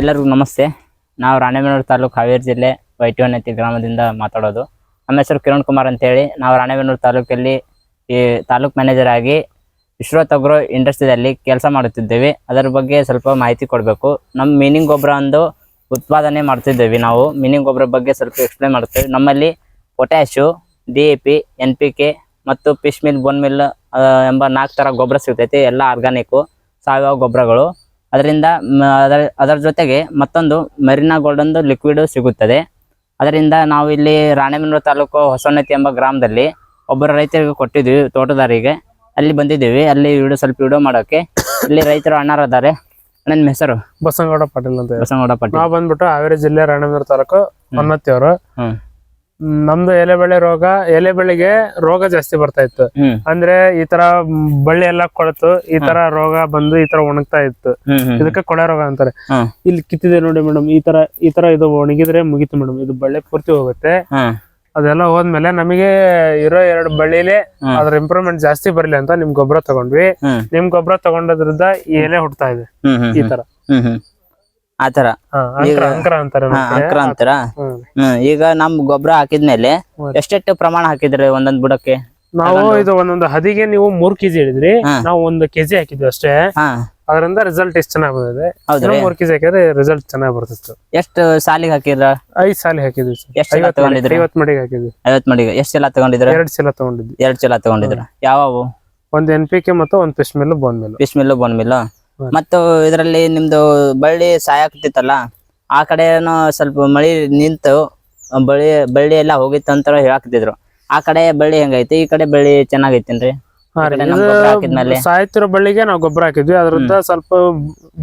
ಎಲ್ಲರಿಗೂ ನಮಸ್ತೆ. ನಾವು ರಾಣೆಬೆನ್ನೂರು ತಾಲೂಕು ಹಾವೇರಿ ಜಿಲ್ಲೆ ವೈಟಿವನತಿ ಗ್ರಾಮದಿಂದ ಮಾತಾಡೋದು. ನಮ್ಮ ಹೆಸರು ಕಿರಣ್ ಕುಮಾರ್ ಅಂತೇಳಿ. ನಾವು ರಾಣೆಬೆನ್ನೂರು ತಾಲೂಕಲ್ಲಿ ಈ ತಾಲೂಕು ಮ್ಯಾನೇಜರ್ ಆಗಿ ವಿಶ್ವತ್ ತಗ್ರೋ ಇಂಡಸ್ಟ್ರಿಯಲ್ಲಿ ಕೆಲಸ ಮಾಡುತ್ತಿದ್ದೇವೆ. ಅದರ ಬಗ್ಗೆ ಸ್ವಲ್ಪ ಮಾಹಿತಿ ಕೊಡಬೇಕು. ನಮ್ಮ ಮೀನಿಂಗ್ ಗೊಬ್ಬರ ಒಂದು ಉತ್ಪಾದನೆ ಮಾಡ್ತಿದ್ದೇವೆ ನಾವು. ಮೀನಿಂಗ್ ಗೊಬ್ಬರ ಬಗ್ಗೆ ಸ್ವಲ್ಪ ಎಕ್ಸ್ಪ್ಲೇನ್ ಮಾಡ್ತೇವೆ. ನಮ್ಮಲ್ಲಿ potash D A P N P K ಮತ್ತು ಫಿಶ್ ಮಿಲ್ ಬೋನ್ ಮಿಲ್ ಎಂಬ ನಾಲ್ಕು ಥರ ಗೊಬ್ಬರ ಸಿಗ್ತೈತಿ. ಎಲ್ಲ ಆರ್ಗ್ಯಾನಿಕ್ಕು ಸಾವಯವ ಗೊಬ್ಬರಗಳು. ಅದರಿಂದ ಅದರ ಅದರ ಜೊತೆಗೆ ಮತ್ತೊಂದು ಮೆರಿನಾ ಗೋಲ್ಡೊಂದು ಲಿಕ್ವಿಡ್ ಸಿಗುತ್ತದೆ. ಅದರಿಂದ ನಾವು ಇಲ್ಲಿ ರಾಣೆಬೆನ್ನೂರು ತಾಲೂಕು ಹೊಸೋನ್ನತಿ ಎಂಬ ಗ್ರಾಮದಲ್ಲಿ ಒಬ್ಬರ ರೈತರಿಗೆ ಕೊಟ್ಟಿದ್ವಿ ತೋಟದಾರಿಗೆ. ಅಲ್ಲಿ ಬಂದಿದ್ದೀವಿ ಅಲ್ಲಿ ವಿಡಿಯೋ ಸ್ವಲ್ಪ ವಿಡಿಯೋ ಮಾಡೋಕೆ ಇಲ್ಲಿ ರೈತರು ಅಣ್ಣಾರದ್ದಾರೆ. ನನ್ನ ಹೆಸರು? ಬಸನಗೌಡ ಪಾಟೀಲ್ ಅಂತ ಬಸನಗೌಡ ಪಾಟೀಲ್. ನಾವು ಬಂದ್ಬಿಟ್ಟು ಹಾವೇರಿ ಜಿಲ್ಲೆ ರಾಣೆಬೆನ್ನೂರು ತಾಲೂಕು ಹೊನ್ನತ್ತಿ ಅವರು ಹ್ಮ್. ನಮ್ದು ಎಲೆ ಬೆಳೆ ರೋಗ ಎಲೆ ಬೆಳೆಗೆ ರೋಗ ಜಾಸ್ತಿ ಬರ್ತಾ ಇತ್ತು. ಅಂದ್ರೆ ಈ ತರ ಬಳ್ಳಿ ಎಲ್ಲಾ ಕೊಳತು ಈ ತರ ರೋಗ ಬಂದು ಈ ತರ ಒಣಗ್ತಾ ಇತ್ತು. ಇದಕ್ಕೆ ಕೊಳೆ ರೋಗ ಅಂತಾರೆ. ಇಲ್ಲಿ ಕಿತ್ತಿದೆ ನೋಡಿ ಮೇಡಮ್ ಈ ತರ ಈ ತರ ಇದು ಒಣಗಿದ್ರೆ ಮುಗಿತು ಮೇಡಮ್. ಇದು ಬಳ್ಳಿ ಪೂರ್ತಿ ಹೋಗುತ್ತೆ. ಅದೆಲ್ಲ ಹೋದ್ಮೇಲೆ ನಮಗೆ ಇರೋ ಎರಡು ಬಳ್ಳಿಲಿ. ಅದ್ರ ಇಂಪ್ರೂವ್ಮೆಂಟ್ ಜಾಸ್ತಿ ಬರ್ಲಿ ಅಂತ ನಿಮ್ ಗೊಬ್ಬರ ತಗೊಂಡ್ವಿ. ನಿಮ್ ಗೊಬ್ಬರ ತಗೊಂಡದ್ರಿಂದ ಈ ಎಲೆ ಹುಡ್ತಾ ಇದೆ. ಈ ತರ. ಹ್ಮ್ ಹ್ಮ್ ಆ ಥರ ಅಂಕರ ಅಂಕರ ಹಾ ನಮ್ ಅಂತೀರಾ. ಹ್ಮ್. ಹ್ಮ್ ಈಗ ನಮ್ ಗೊಬ್ಬರ ಹಾಕಿದ್ಮೇಲೆ. ಎಷ್ಟೆಷ್ಟು ಪ್ರಮಾಣ ಹಾಕಿದ್ರಿ ಒಂದೊಂದ್ ಬುಡಕ್ಕೆ? ನಾವು ಇದು ಒಂದೊಂದು ಹದಿಗೆ ನೀವು ಮೂರ್ ಕೆಜಿ ಹೇಳಿದ್ರಿ. ಹಾ. ನಾವು ಒಂದು ಕೆಜಿ ಹಾಕಿದ್ವಿ ಅಷ್ಟೇ. ಹಾ. ಅದರಿಂದ ರಿಸಲ್ಟ್ ಎಷ್ಟು ಚೆನ್ನಾಗಿ ಬಂದಿದೆ. ಹೌದ್ರಿ. ಮೂರ್ ಕೆಜಿ ಹಾಕಿದ್ರೆ ರಿಸಲ್ಟ್ ಚೆನ್ನಾಗಿ ಬರ್ತಿತ್ತು ಎಷ್ಟು ಸಾಲಿಗೆ ಹಾಕಿದ್ರ? ಐದ್ ಸಾಲಿ ಹಾಕಿದ್ವಿ sir. ಎಷ್ಟ್ ಚೀಲ ಐವತ್ತು ಮಡಿ- ತಗೊಂಡಿದ್ರಿ? ಐವತ್ ಮಡಿಗೆ ಹಾಕಿದ್ವಿ. ಐವತ್ ಮಡಿಗೆ. ಎಷ್ಟ್ ಚೀಲ ತಗೊಂಡಿದ್ರ? ಎರಡ್ ಚೀಲ ತಗೊಂಡಿದ್ವಿ. ಎರಡ್ ಚೀಲ ತಗೊಂಡಿದ್ರ. ಯಾವವು? ಒಂದ್ ಎನ್ ಪಿ ಕೆ ಮತ್ತು ಒಂದ್ fish meal bone meal fish meal bone meal ಹ್ಮ್. ಮತ್ತು ಇದರಲ್ಲಿ ನಿಮ್ದು ಬಳ್ಳಿ ಸಾಯಾಕತ್ತಿತ್ತಲ್ಲ, ಆ ಕಡೆನೂ ಸ್ವಲ್ಪ ಮಳಿ ನಿಂತು, ಬಳ್ಳಿ ಬಳ್ಳಿ ಎಲ್ಲ ಹೋಗಿತ್ತು ಅಂತ ಹೇಳಾಕತ್ತಿದ್ರು. ಆ ಕಡೆ ಬಳ್ಳಿ ಹೆಂಗೈತಿ? ಈ ಕಡೆ ಬಳ್ಳಿ ಚೆನ್ನಾಗೈತೇನ್ರಿ? ಹಾಕಿದ್ಮೇಲೆ. ಸಾಯ್ತಿರೋ ಬಳ್ಳಿಗೆ ನಾವು ಗೊಬ್ಬರ ಹಾಕಿದ್ವಿ. ಅದ್ರಿಂದ ಸ್ವಲ್ಪ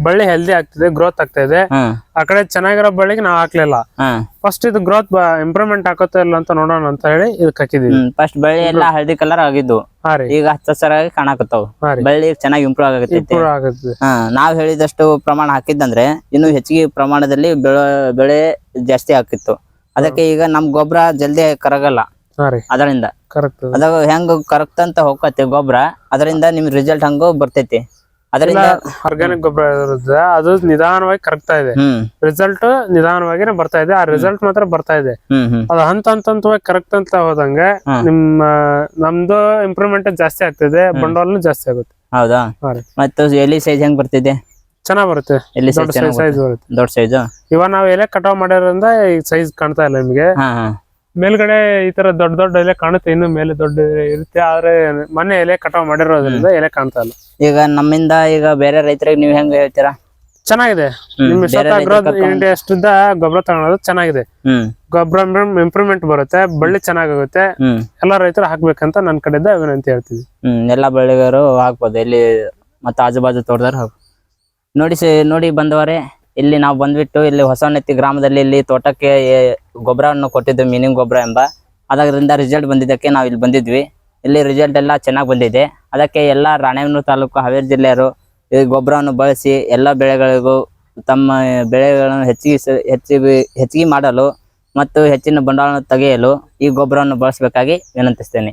ಬಳ್ಳಿ ಹೆಲ್ದಿ ಆಗ್ತಿದೆ ಗ್ರೋತ್ ಆಗ್ತಾ ಇದೆ. ಆ ಕಡೆ ಚೆನ್ನಾಗಿರೋ ಬಳ್ಳಿಗೆ ನಾವು ಹಾಕ್ಲಿಲ್ಲ. ಫಸ್ಟ್ ಇದು ಗ್ರೋತ್ ಇಂಪ್ರೂವ್ಮೆಂಟ್ ಆಗುತ್ತಾ ಇಲ್ಲ ಅಂತ ನೋಡೋಣ ಅಂತ ಹೇಳಿ ಇದಕ್ಕೆ ಹಾಕಿದ್ವಿ. ಫಸ್ಟ್ ಬಳ್ಳಿ ಎಲ್ಲ ಹಳದಿ ಕಲರ್ ಆಗಿದ್ದು. ಈಗ ಹಚ್ಚ ಹಸರಾಗಿ ಕಾಣಕತ್ತಾವ. ಬಳ್ಳಿ ಚೆನ್ನಾಗಿ ಇಂಪ್ರೂವ್ ಆಗತ್ತೆ ನಾವ್ ಹೇಳಿದಷ್ಟು ಪ್ರಮಾಣ ಹಾಕಿದ್ದಂದ್ರೆ ಇನ್ನು ಹೆಚ್ಚಿಗೆ ಪ್ರಮಾಣದಲ್ಲಿ ಬೆಳೆ ಜಾಸ್ತಿ ಆಗ್ತಿತ್ತು ಅದಕ್ಕೆ ಈಗ ನಮ್ ಗೊಬ್ಬರ ಜಲ್ದಿ ಕರಗಲ್ಲ. ಅದರಿಂದ. ಕರೆಕ್ಟ್ ಅದ ಕರೆಕ್ಟ್ ಅಂತ ಹೋಗತ್ತೆ ಗೊಬ್ಬರ ಅದರಿಂದ ನಿಮ್ ರಿಸಲ್ಟ್ ಹಂಗ ಬರ್ತೈತಿ. ಅದರಿಂದ ಆರ್ಗ್ಯಾನಿಕ್ ಗೊಬ್ಬರ ಇರುತ್ತೆ ಅದು ನಿಧಾನವಾಗಿ ಕರಗ್ತಾ ಇದೆ. ರಿಸಲ್ಟ್ ನಿಧಾನವಾಗಿನೇ ಬರ್ತಾ ಇದೆ. ಆ ರಿಸಲ್ಟ್ ಮಾತ್ರ ಬರ್ತಾ ಇದೆ. ಅದು ಹಂತ ಹಂತ ಹಂತವಾಗಿ ಕರೆಕ್ಟ್ ಅಂತ ಹೋದಂಗೆ ನಿಮ್ಮ ನಮ್ದು ಇಂಪ್ರೂವ್ಮೆಂಟ್ ಜಾಸ್ತಿ ಆಗ್ತಿದೆ. ಬಂಡವಾಳನು ಜಾಸ್ತಿ ಆಗುತ್ತೆ. ಹೌದಾ? ಮತ್ತೆ ಎಲಿ ಸೈಜ್ ಹೆಂಗ್ ಬರ್ತಿದೆ? ಚೆನ್ನಾಗ್ ಬರುತ್ತೆ. ಎಲಿ ದೊಡ್ಡ ಸೈಜ್ ಬರುತ್ತೆ? ದೊಡ್ಡ ಸೈಜ್ ಇವಾಗ ನಾವ್ ಎಲೆ ಕಟಾವ್ ಮಾಡಿರೋದ್ರಿಂದ ಈ ಸೈಜ್ ಕಾಣ್ತಾ ಇಲ್ಲ ನಿಮ್ಗೆ. ಮೇಲ್ಗಡೆ ಈ ತರ ದೊಡ್ಡ ದೊಡ್ಡ ಎಲೆ ಕಾಣುತ್ತೆ ಇನ್ನು ಮೇಲೆ ದೊಡ್ಡ ಇರುತ್ತೆ ಆದ್ರೆ ಮನೆ ಎಲೆ ಕಟಾವ್ ಮಾಡಿರೋದ್ರಿಂದ ಎಲೆ ಕಾಣ್ತಾ ಇಲ್ಲ. ಈಗ ನಮ್ಮಿಂದ ಈಗ ಬೇರೆ ರೈತರಿಗೆ ನೀವ್ ಹೆಂಗ್ ಹೇಳ್ತೀರಾ? ಚೆನ್ನಾಗಿದೆ. ನಿಮ್ಮ ಇಂಡಸ್ಟ್ರಿಯಿಂದ ಗೊಬ್ಬರ ತಗೊಳೋದು ಚೆನ್ನಾಗಿದೆ. ಗೊಬ್ಬರ ಇಂಪ್ರೂವ್ಮೆಂಟ್ ಬರುತ್ತೆ ಬಳ್ಳಿ ಚೆನ್ನಾಗುತ್ತೆ ಎಲ್ಲ ಎಲ್ಲಾ ರೈತರು ಹಾಕ್ಬೇಕಂತ ನನ್ನ ಕಡೆಯಿಂದ ವಿನಂತಿ ಹೇಳ್ತೀವಿ ಹ್ಮ್ ಎಲ್ಲಾ ಬೆಳೆಗಾರರು ಹಾಕ್ಬೋದು ಎಲ್ಲಿ ಮತ್ತೆ ಆಜು ಬಾಜು ತೋಟದಾರ ನೋಡಿ ನೋಡಿ ಬಂದವರೇ. ಇಲ್ಲಿ ನಾವು ಬಂದ್ಬಿಟ್ಟು ಇಲ್ಲಿ ಹೊಸನತ್ತಿ ಗ್ರಾಮದಲ್ಲಿ ಇಲ್ಲಿ ತೋಟಕ್ಕೆ ಗೊಬ್ಬರವನ್ನು ಕೊಟ್ಟಿದ್ದು ಮೀನಿಂಗ್ ಗೊಬ್ಬರ ಎಂಬ. ಅದರಿಂದ ರಿಸಲ್ಟ್ ಬಂದಿದ್ದಕ್ಕೆ ನಾವು ಇಲ್ಲಿ ಬಂದಿದ್ವಿ. ಇಲ್ಲಿ ರಿಸಲ್ಟ್ ಎಲ್ಲ ಚೆನ್ನಾಗಿ ಬಂದಿದೆ. ಅದಕ್ಕೆ ಎಲ್ಲ ರಾಣೆಬೆನ್ನೂರು ತಾಲೂಕು ಹಾವೇರಿ ಜಿಲ್ಲೆಯವರು ಈ ಗೊಬ್ಬರವನ್ನು ಬಳಸಿ ಎಲ್ಲ ಬೆಳೆಗಳಿಗೂ ತಮ್ಮ ಬೆಳೆಗಳನ್ನು ಹೆಚ್ಚಿಗೆ ಹೆಚ್ಚಿಗೆ ಹೆಚ್ಚಿಗೆ ಮಾಡಲು ಮತ್ತು ಹೆಚ್ಚಿನ ಬಂಡವಾಳವನ್ನು ತೆಗೆಯಲು ಈ ಗೊಬ್ಬರವನ್ನು ಬಳಸಬೇಕಾಗಿ ವಿನಂತಿಸ್ತೇನೆ.